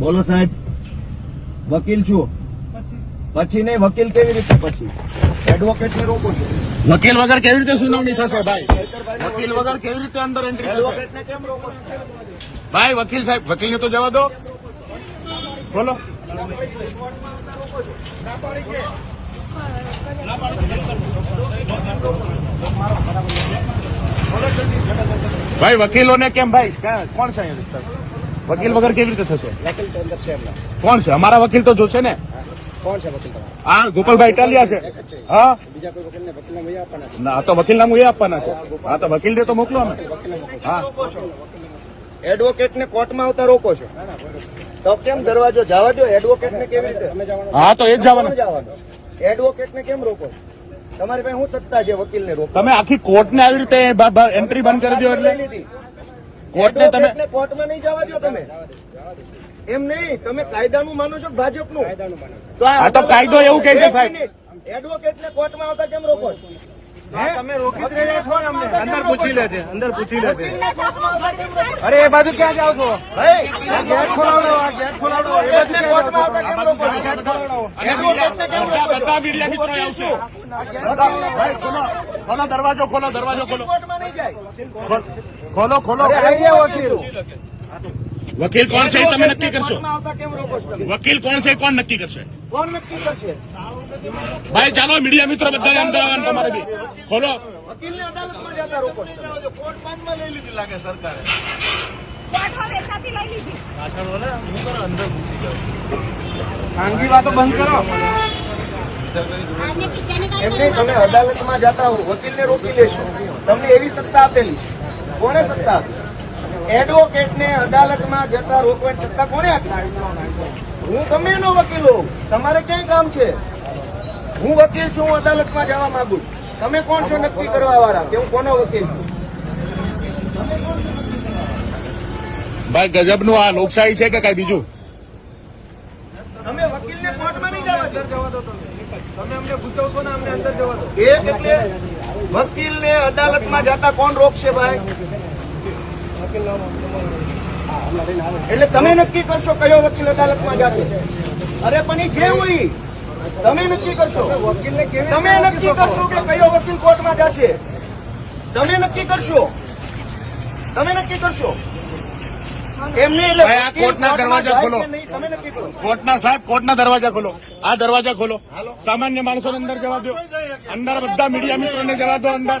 બોલો સાહેબ. વકીલ છું. પછી નહીં વકીલ કેવી રીતે પછી? એડવોકેટ ને રોકો છો. વકીલ વગર કેવી રીતે સુનાવણી થશે ભાઈ? વકીલ વગર કેવી રીતે અંદર એન્ટ્રી એડવોકેટ ને કેમ રોકો ભાઈ વકીલ સાહેબ વકીલને તો જવા દો. બોલો. ભાઈ વકીલોને કેમ ભાઈ? કોણ છે વકીલ વગર કેવી રીતે થશે? વકીલ તો અંદર છે કોણ છે? અમારા વકીલ તો જોશે ને. કોણ છે વકીલ હા ગોપાલભાઈ ઇટાલિયા છે. હા. બીજા કોઈ વકીલને વકીલના વૈયા આપવાના છે? ના આ તો વકીલ નામ એ આપવાના છે. હા તો વકીલને તો મોકલો અમે. હા. એડવોકેટ ને કોર્ટમાં આવતા રોકો છો. તો કેમ દરવાજો જવા દો એડવોકેટ ને કેવી રીતે? હા તો એ જ જવાનું. એડવોકેટ ને કેમ રોકો છો? તમારી પાસે શું સત્તા છે વકીલ ને રોકો તમે આખી કોર્ટને આવી રીતે એન્ટ્રી બંધ કરી દો એટલે? કોર્ટને તમે એડવોકેટને કોર્ટમાં નહીં જવા દો તમે એમ નહીં તમે કાયદાનું માનો છો કે ભાજપનું કાયદાનું માને છે તો કાયદો એવું કહે છે, સાહેબ. એડવોકેટ ને કોર્ટમાં આવતા કેમ રોકો છો? હે? તમે રોકી જ રહ્યા છો ને અંદર પૂછી લે છે અંદર પૂછી લે છે. અરે એ બાજુ ક્યાં જાવ છો? ગેટ ખોલાવડો આ ગેટ ખોલાવડો એ બાજુ કોર્ટમાં આવતા કેમ છો? ગેટ ખોલાવડો. બધા મીડિયા મિત્રો આવશે. ખોલો. ખોલો દરવાજો ખોલો દરવાજો ખોલો. ખોલો ખોલો ખોલો. ખોલો ખોલો ખોલો ખોલો વકીલ કોણ છે તમે નક્કી કરશો? વકીલ કોણ છે કોણ નક્કી કરશે? કોણ નક્કી કરશે? ભાઈ ચાલો મીડિયા મિત્રો બધાને એમ આવવાનું તમારે બી. ખોલો. વકીલને અદાલતમાં જતા રોકો કોર્ટ પાંચમાં લઈ લીધી ખાનગી વાતો બંધ કરો. એમને તમે અદાલતમાં જતા હો વકીલને રોકી લેશો. તમને એવી સત્તા આપેલી. કોને સત્તા આપી? એડવોકેટને અદાલતમાં જતા રોકવાની સત્તા કોને આપી હું તમે એનો વકીલ હોઉં. તમારે ક્યાંય કામ છે? હું વકીલ છું હું અદાલતમાં જવા માંગુ. તમે કોણ છો નક્કી કરવા વાળા? કે હું કોનો વકીલ છું? ભાઈ ગજબનું આ લોકશાહી છે કે કઈ બીજું? તમે વકીલ ને કોર્ટમાં નહીં જવા અંદર જવા દો તમે. અમને પૂછવશો ને અમને અંદર જવા દો. એક એટલે વકીલને અદાલતમાં જતા કોણ રોકશે ભાઈ? એટલે તમે નક્કી કરશો કયો વકીલ અદાલતમાં જશે? અરે પણ એ છે હોય તમે નક્કી કરશો? વકીલને તમે નક્કી કરશો કે કયો વકીલ કોર્ટમાં જશે? તમે નક્કી કરશો? તમે નક્કી કરશો? એટલે કોર્ટના દરવાજા ખોલો. કોર્ટના સાહેબ કોર્ટના દરવાજા ખોલો. આ દરવાજા ખોલો. સામાન્ય માણસોને અંદર જવા દો. અંદર બધા મીડિયા મિત્રોને જવા દો અંદર.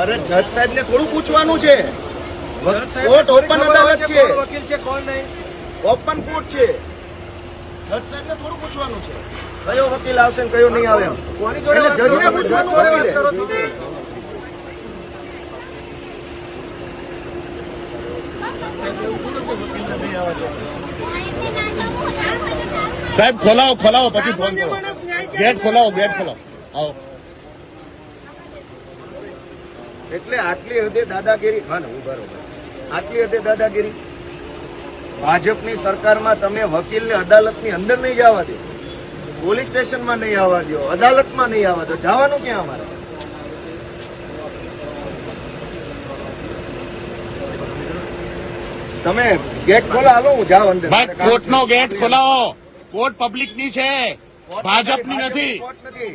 અરે જજ સાહેબ ને થોડું પૂછવાનું છે. કોર્ટ ઓપન અદાલત છે. વકીલ છે કોણ નહીં? ઓપન કોર્ટ છે. જજ સાહેબ ને થોડું પૂછવાનું છે. કયો વકીલ આવશે ને કયો નહીં આવે કોની જોડે જજ ને પૂછવાનું. સાહેબ ખોલાવો ખોલાવો પછી ફોન કરો. ગેટ ખોલાવો ગેટ ખોલાવો. આવો. એટલે આટલી હદે દાદાગીરી હા ને હું બરોબર આટલી હદે દાદાગીરી? ભાજપની સરકારમાં તમે વકીલને અદાલતની અંદર નહીં જવા દો. પોલીસ સ્ટેશનમાં નહીં આવવા દો. અદાલતમાં નહીં આવવા દો. જવાનું ક્યાં અમારે? તમે ગેટ ખોલો હાલો હું જાઉં અંદર. ભાઈ કોર્ટનો ગેટ ખોલાવો. કોર્ટ પબ્લિકની છે. ભાજપની નથી કોર્ટ નથી.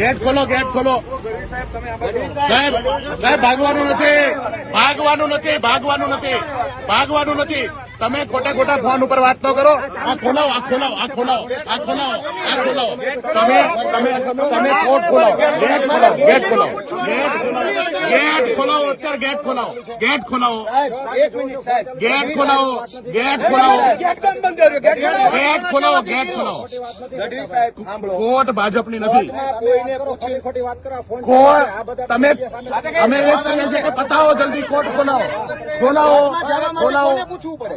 ગેટ ખોલો ગેટ ખોલો. સાહેબ સાહેબ ભાગવાનું નથી. ભાગવાનું નથી ભાગવાનું નથી. ભાગવાનું નથી. તમે ખોટા ખોટા ફોન ઉપર વાત ન કરો. આ ખોલાવો આ ખોલાવો આ ખોલાવો આ ખોલાવો આ ખોલાવો. તમે તમે તમે કોર્ટ ખોલાવો. ગેટ ખોલાવો ગેટ ખોલાવો. ગેટ ખોલાવો ગેટ ખોલાવો અત્યારે ગેટ ખોલાવો. ગેટ ખોલાવો. સાહેબ એક મિનિટ સાહેબ ગેટ ખોલાવો ગેટ ખોલાવો. ગેટ ખોલાવો ગેટ ખોલાવો. ગઢવી સાહેબ સાંભળો કોર્ટ ભાજપની નથી. કોર્ટમાં કોઈને પૂછી ખોટી વાત કરો ફોન કોર્ટ, તમે, અમે એ જ કહીએ છીએ કે પતાવો જલ્દી, કોર્ટ ખોલાવો. ખોલાવો ખોલાવો. કોને પૂછવું પડે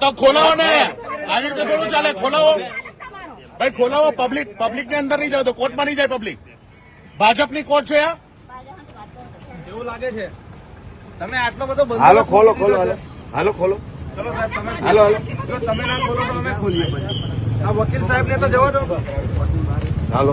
તો ખોલાવો ને. આવી રીતે થોડું ચાલે ખોલાવો. ભાઈ ખોલાવો પબ્લિક પબ્લિકની અંદર નહીં જાય તો કોર્ટમાં નહીં જાય પબ્લિક ભાજપની કોર્ટ છે આ? એવું લાગે છે. તમે આટલો બધો હાલો ખોલો ખોલો હાલો. હાલો ખોલો. ચલો સાહેબ તમે હાલો હાલો. જો તમે ના ખોલો તો અમે ખોલીએ આ વકીલ સાહેબ ને તો જવા દો. હાલો.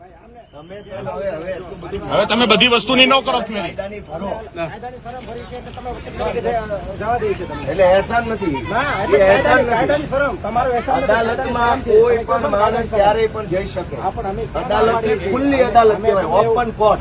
હવે તમે બધી વસ્તુની ન કરો ભરી. છે એટલે એહસાન નથી. ના એહસાન નથી. કાયદાની શરમ. તમારું એહસાન નથી. અદાલતમાં કોઈ પણ માણસ ક્યારેય પણ જઈ શકે. પણ અદાલત ખુલ્લી અદાલત કહેવાય ઓપન કોર્ટ